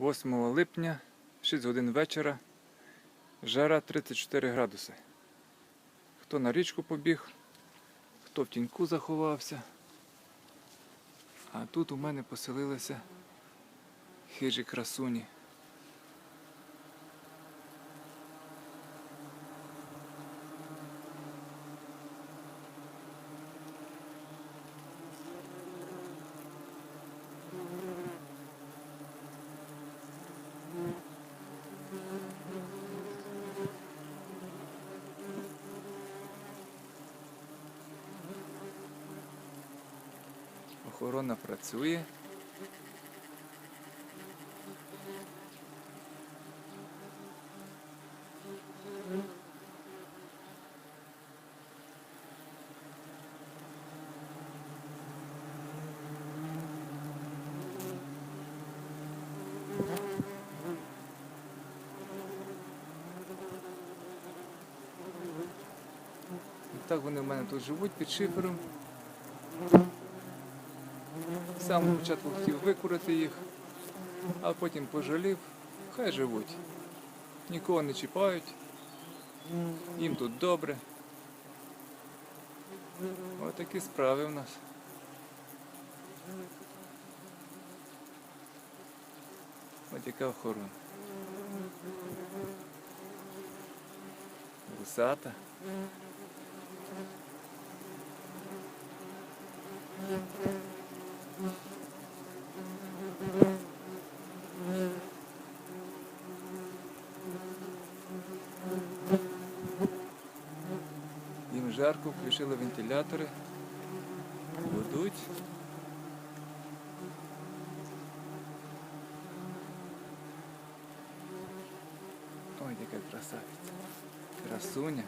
8 липня, 6 годин вечора, жара 34 градуси. Хто на річку побіг, хто в тіньку заховався. А тут у мене поселилися хижі красуні. Охорона працює. Так вони в мене тут живуть під шифером. З самого початку хотів викурити їх, а потім пожалів, хай живуть. Нікого не чіпають, їм тут добре. Ось такі справи в нас. Ось яка охорона. Вусата. Їм жарко, включили вентилятори. Будуть. Ой, яка красавиця. Красуня.